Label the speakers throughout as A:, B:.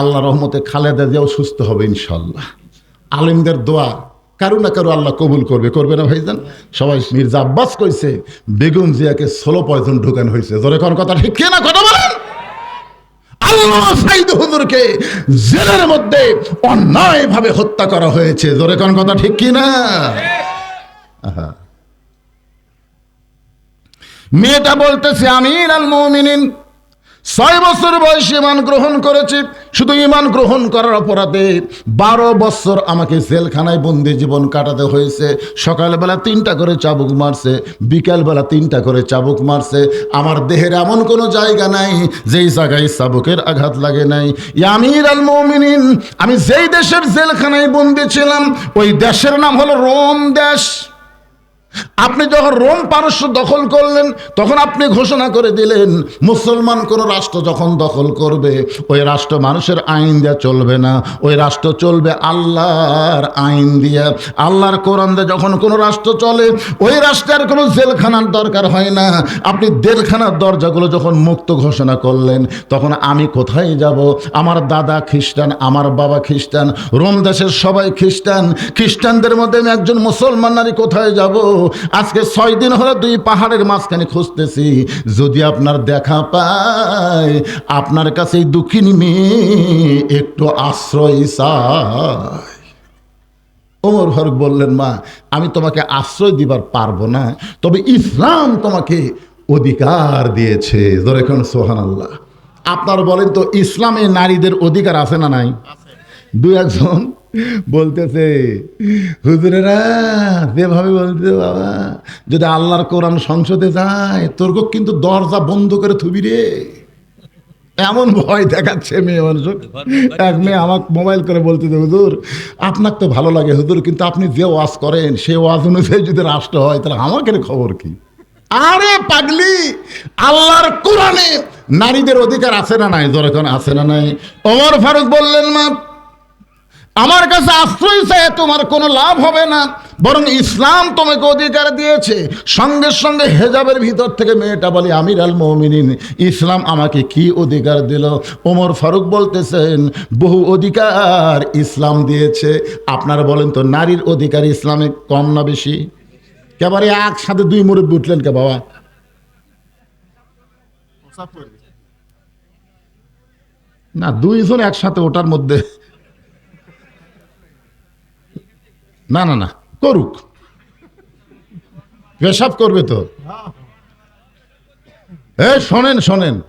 A: আল্লাহ রহমতে খালেদা দিয়েও সুস্থ হবে ইনশাল্লাহ আলিমদের দোয়া কারও না কারও আল্লাহ কবুল করবে। করবে না ভাইজান? সবাই মির্জা আব্বাস কইছে, বেগম জিয়াকে ষোলো পয়জন ঢুকানো হয়েছে। ধরে কোন কথা ঠিক কি না কথা বলেন? আল্লাহ সাইদ হুজুরকে জেলের মধ্যে অন্যায়ভাবে হত্যা করা হয়েছে। ধরে কোন কথা ঠিক কি না মেয়েটা বলতেছে আমির আল মমিনিন ছয় বছর বয়সে ইমান গ্রহণ করেছি। শুধু ইমান গ্রহণ করার অপরাধে বারো বছর আমাকে জেলখানায় বন্দি জীবন কাটাতে হয়েছে। সকালবেলা তিনটা করে চাবুক মারছে, বিকালবেলা তিনটা করে চাবুক মারছে। আমার দেহের এমন কোনো জায়গা নাই যেই জায়গায় চাবুকের আঘাত লাগে নাই। ইয়ামির আল মমিনিন, আমি যেই দেশের জেলখানায় বন্দি ছিলাম, ওই দেশের নাম হলো রোম দেশ। আপনি যখন রোম পারস্য দখল করলেন, তখন আপনি ঘোষণা করে দিলেন, মুসলমান কোন রাষ্ট্র যখন দখল করবে, ওই রাষ্ট্র মানুষের আইন দিয়ে চলবে না। ওই রাষ্ট্র চলবে আল্লাহর আইন দিয়ে। আল্লাহর কোরআন দিয়ে যখন কোনো রাষ্ট্র চলে, ওই রাষ্ট্রের কোনো জেলখানার দরকার হয় না। আপনি জেলখানার দরজাগুলো যখন মুক্ত ঘোষণা করলেন, তখন আমি কোথায় যাব? আমার দাদা খ্রিস্টান, আমার বাবা খ্রিস্টান, রোম দেশের সবাই খ্রিস্টান। খ্রিস্টানদের মধ্যে আমি একজন মুসলমান নারী কোথায় যাব? আজকে ছয় দিন হলে দুই পাহাড়ের মাঝখানে খুঁজতেছি। যদি আপনার দেখা পায় আপনার কাছে এই দুঃখিনী মেয়ে একটু আশ্রয় চায় ওমর ফারুক বললেন মা আমি তোমাকে আশ্রয় দিবার পারব না তবে ইসলাম তোমাকে অধিকার দিয়েছে। ধরে এখন সোহান আল্লাহ আপনার বলেন তো ইসলামে নারীদের অধিকার আছে না নাই? দু একজন বলতেছে, হুজুরেরা, যেভাবে বলতে বাবা, যদি আল্লাহর কোরআন সংসদে যায়, তোর কিন্তু দরজা বন্ধ করে থুবি রে। এমন ভয় দেখাচ্ছে মেয়ে মানুষ। এক মেয়ে আমাকে মোবাইল করে বলতে হুজুর আপনার তো ভালো লাগে, হুজুর, কিন্তু আপনি যে ওয়াজ করেন, সে ওয়াজ অনুযায়ী যদি রাষ্ট্র হয়, তাহলে আমাকে খবর কি? আরে পাগলি, আল্লাহর কোরআনে নারীদের অধিকার আছে না নাই? যখন আছে না নাই? ওমর ফারুক বললেন, মা আমার কাছে আশ্রয় চায়, তোমার কোনো লাভ হবে না। বরং ইসলাম তোমাকে অধিকার দিয়েছে। সঙ্গে সঙ্গে হেজাবের ভিতর থেকে মেয়েটা বলে আমির আল মমিনিন, ইসলাম আমাকে কি অধিকার দিল? ওমর ফারুক বলতেছেন, বহু অধিকার ইসলাম দিয়েছে। আপনারা বলেন তো, নারীর অধিকার ইসলামে কম না বেশি? কেবারে একসাথে দুই মুরব্বী উঠলেন কে বাবা? না, দুইজন একসাথে ওটার মধ্যে না না না, করুক। পেশাব করবে তো। এ, শোনেন শোনেন।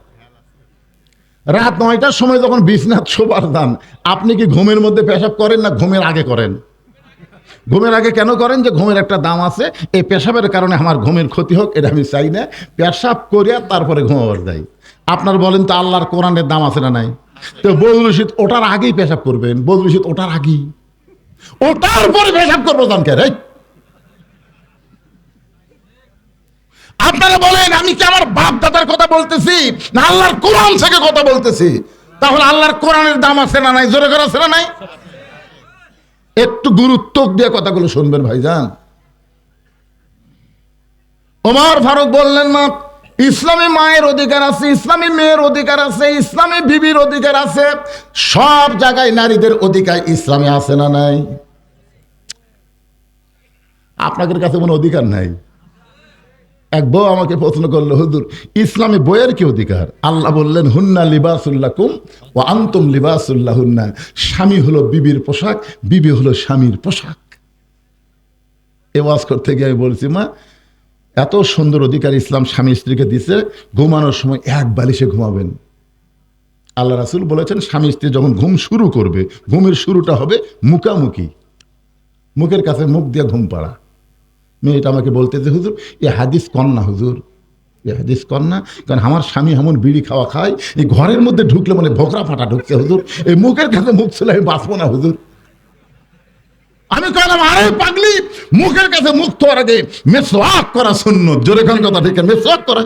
A: রাত নয়টার সময় যখন বিছনাথ শোবার দান, আপনি কি ঘুমের মধ্যে পেশাব করেন না ঘুমের আগে করেন? ঘুমের আগে কেন করেন যে ঘুমের একটা দাম আছে? এই পেশাবের কারণে আমার ঘুমের ক্ষতি হোক, এটা আমি চাই না। পেশাব করিয়া তারপরে ঘুমাবার যাই। আপনার বলেন তো আল্লাহর কোরআনের দাম আছে না নাই? তো বদরুল শীত ওটার আগেই পেশাব করবেন। বদরুল শীত ওটার আগেই। ওটার পরে পেশাব করব জানকে রে আপনারা বলেন, আমি কি আমার বাপ দাদার কথা বলতেছি? না আল্লাহর কোরআন থেকে কথা বলতেছি? তাহলে আল্লাহর কোরআনের দাম আছে না নাই? জোরে করে আছে নাই? একটু গুরুত্ব দিয়ে কথাগুলো শুনবেন ভাইজান। ওমর ফারুক বললেন, মা ইসলামী মায়ের অধিকার আছে, ইসলামী মেয়ের অধিকার আছে, ইসলামী বিবির অধিকার আছে। সব জায়গায় নারীদের অধিকার ইসলামে আছে না নাই? আপনাদের কাছে কোনো অধিকার নাই? এক বউ আমাকে প্রশ্ন করল, হুজুর, ইসলামী বইয়ের কি অধিকার? আল্লাহ বললেন, হুন্না লিবাসুল্লাহ কুম ও আন্তম লিবাসুল্লাহ হুন্না স্বামী হলো বিবির পোশাক, বিবি হলো স্বামীর পোশাক। এ ওয়াজ করতে গিয়ে আমি বলছি, মা এত সুন্দর অধিকার ইসলাম স্বামী স্ত্রীকে দিছে, ঘুমানোর সময় এক বালিশে ঘুমাবেন। আল্লাহ রাসুল বলেছেন, স্বামী স্ত্রী যখন ঘুম শুরু করবে, ঘুমের শুরুটা হবে মুখামুখি। মুখের কাছে মুখ দিয়ে ঘুম পাড়া। মেয়েটা আমাকে বলতে যে হুজুর, এ হাদিস কন না হুজুর, এ হাদিস কন না, কারণ আমার স্বামী এমন বিড়ি খাওয়া খায়, এই ঘরের মধ্যে ঢুকলে মানে ভোকরা ফাটা ঢুকছে হুজুর, এই মুখের কাছে মুখ ছিল, আমি বাঁচবো না হুজুর। আমি কইলাম, আরে পাগলি, মুখের কাছে মুখ তোর আগে মেসওয়াক করা শূন্য। জোরে খান কথা ঠিক মেসওয়াক করা।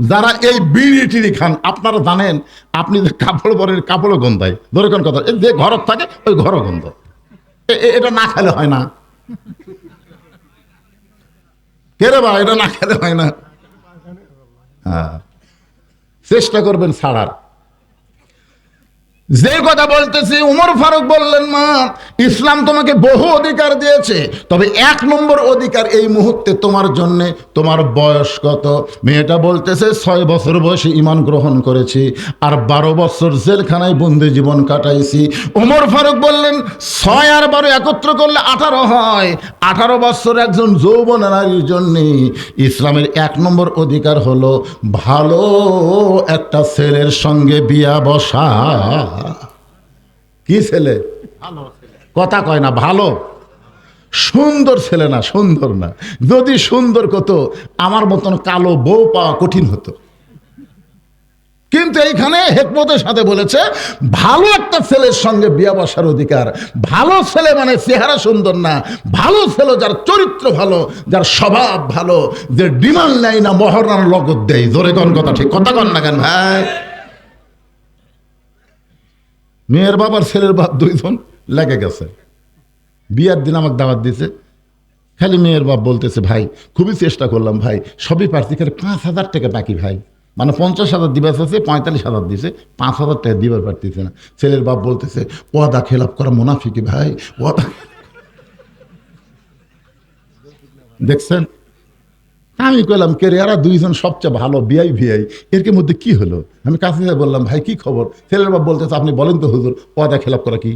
A: যারা এই বিড়ি টিড়ি খান, আপনারা জানেন, আপনি যে কাপড় পরের কাপড়ও গন্ধায়। ধরে কোন কথা? যে ঘর থাকে, ওই ঘরও গন্ধ। এটা না খেলে হয় না। কে রে বা এটা না খেলে হয় না। হ্যাঁ। চেষ্টা করবেন ছাড়ার। যে কথা বলতেছি, উমর ফারুক বললেন, মা, ইসলাম তোমাকে বহু অধিকার দিয়েছে, তবে এক নম্বর অধিকার এই মুহূর্তে তোমার জন্যে, তোমার বয়স কত? মেয়েটা বলতেছে, ছয় বছর বয়সে ইমান গ্রহণ করেছি, আর বারো বছর জেলখানায় বন্দি জীবন কাটাইছি। উমর ফারুক বললেন, ছয় আর বারো একত্র করলে আঠারো হয়। আঠারো বছর একজন যৌবন নারীর জন্যে ইসলামের এক নম্বর অধিকার হলো ভালো একটা ছেলের সঙ্গে বিয়া বসা। কি ছেলে? কথা কয় না ভালো। সুন্দর ছেলে না সুন্দর না। যদি সুন্দর কত আমার মতন কালো বউ পাওয়া কঠিন হতো। কিন্তু এইখানে হেকমতের সাথে বলেছে ভালো একটা ছেলের সঙ্গে বিয়া বসার অধিকার। ভালো ছেলে মানে চেহারা সুন্দর না। ভালো ছেলে যার চরিত্র ভালো যার স্বভাব ভালো যে ডিমান্ড নেয় না মহরার লগত দেয়। জোরে কন কথা ঠিক? কথা কন না কেন ভাই? মেয়ের বাবার ছেলের বাপ দুইজন লেগে গেছে। বিয়ার দিন আমাকে দাওয়াত দিছে। খালি মেয়ের বাপ বলতেছে, ভাই, খুবই চেষ্টা করলাম, ভাই, সবই পারছি, খালি পাঁচ হাজার টাকা বাকি, ভাই। মানে পঞ্চাশ হাজার দিবাস আছে পঁয়তাল্লিশ হাজার দিছে, পাঁচ হাজার টাকা দিবার পারতেছে না। ছেলের বাপ বলতেছে, ওয়াদা খেলাপ করা মুনাফিকি ভাই, ওয়াদা দেখছেন? আমি কইলাম, কে রে, এরা দুইজন সবচেয়ে ভালো বিয়াই ভিয়াই এর মধ্যে কি হলো? আমি কাছে বললাম, ভাই, কি খবর? ছেলের বাপ বলতেছে, আপনি বলেন তো হুজুর, ওয়াদা খেলাপ করা কি?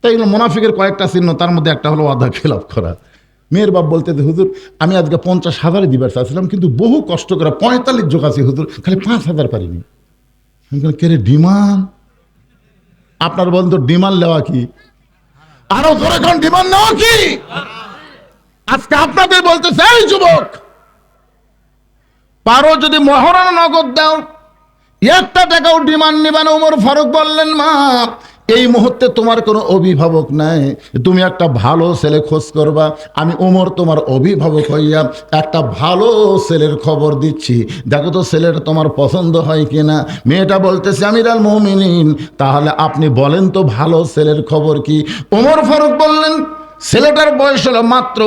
A: তাই এগুলো মোনাফিকের কয়েকটা চিহ্ন, তার মধ্যে একটা হলো ওয়াদা খেলাপ করা। মেয়ের বাপ বলতে হুজুর, আমি আজকে পঞ্চাশ হাজারে দিবার চাইছিলাম, কিন্তু বহু কষ্ট করে পঁয়তাল্লিশ জোগাছি হুজুর, খালি পাঁচ হাজার পারিনি। আমি কে রে, ডিমান্ড? আপনার বন্ধু ডিমান্ড নেওয়া কি? আরও কোন ডিমান্ড নেওয়া কি? আজকে আপনাদের বলতেছে এই যুবক, পারো যদি মহারণা নগদ দাও, একটা টাকাও ডিমান্ড নিবে না। উমর ফারুক বললেন, মা, এই মুহূর্তে তোমার কোনো অভিভাবক নাই। তুমি একটা ভালো ছেলে খোঁজ করবা। আমি ওমর তোমার অভিভাবক হইয়া একটা ভালো ছেলের খবর দিচ্ছি। দেখো তো ছেলেটা তোমার পছন্দ হয় কিনা। মেয়েটা বলতেছে, আমিরাল মমিনিন, তাহলে আপনি বলেন তো ভালো ছেলের খবর কি? ওমর ফারুক বললেন, ছেলেটার বয়স হলো মাত্র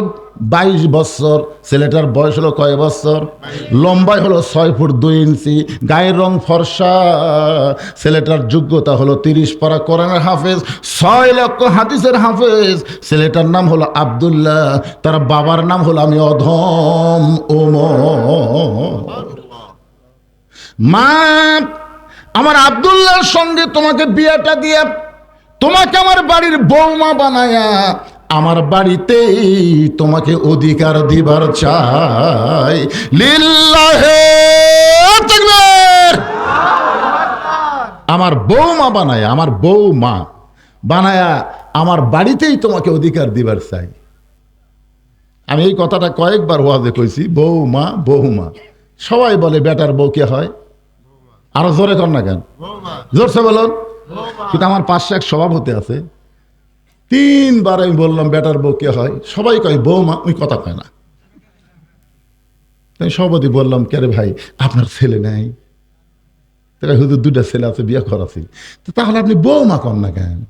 A: বাইশ বছর, ছেলেটার বয়স হলো কয় বছর? লম্বাই হলো ছয় ফুট দুই ইঞ্চি, গায়ের রং ফর্সা। ছেলেটার যোগ্যতা হলো তিরিশ পারা কোরআনের হাফেজ, ছয় লক্ষ হাদিসের হাফেজ। ছেলেটার নাম হলো আব্দুল্লাহ, তার বাবার নাম হলো আমি অধম ওমর। মা, আমার আব্দুল্লাহর সঙ্গে তোমাকে বিয়েটা দিয়ে, তোমাকে আমার বাড়ির বৌমা বানায়া আমার বাড়িতেই তোমাকে অধিকার দিবার চাই। লিল্লাহে। আমার বৌমা বানায় আমার বৌমা বানায়া আমার বাড়িতেই তোমাকে অধিকার দিবার চাই। আমি এই কথাটা কয়েকবার ওয়াজে কইছি বৌমা বৌমা সবাই বলে বেটার বউ কে হয়? আরও জোরে কর না কেন? জোরসে বলুন। কিন্তু আমার পাশে এক সভাপতি আছে। তিনবার আমি বললাম, বেটার বউ, কে হয়? সবাই কয়, বৌমা। ওই কথা কয় না। তাই সভাপতি বললাম, কে ভাই, আপনার ছেলে নেই? তাই হুজুর দুটা ছেলে আছে, বিয়ে করাছি তো তাহলে আপনি বৌমা কন না কেন?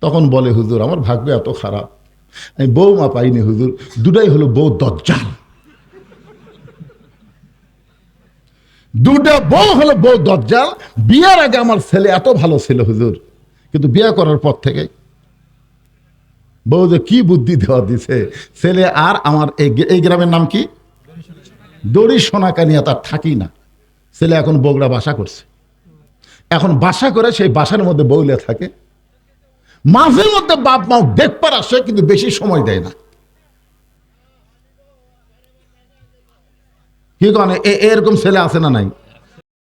A: তখন বলে, হুজুর, আমার ভাগ্য এত খারাপ। আমি বৌমা পাইনি, হুজুর। দুটাই হলো বউ দজ্জাল। দুটা বউ হলো বউ দজ্জাল। বিয়ের আগে আমার ছেলে এত ভালো ছিল, হুজুর। কিন্তু বিয়ে করার পর থেকে বউ যে কি বুদ্ধি দেওয়া দিছে? ছেলে আর আমার এই গ্রামের নাম কি? দড়ি সোনাকানিয়া তার থাকি না। ছেলে এখন বগড়া বাসা করছে। এখন বাসা করে সেই বাসার মধ্যে বউলে থাকে। মাঝে মধ্যে বাপ মাও দেখবার আসে, কিন্তু বেশি সময় দেয় না। কি কনে এরকম ছেলে আছে না নাই?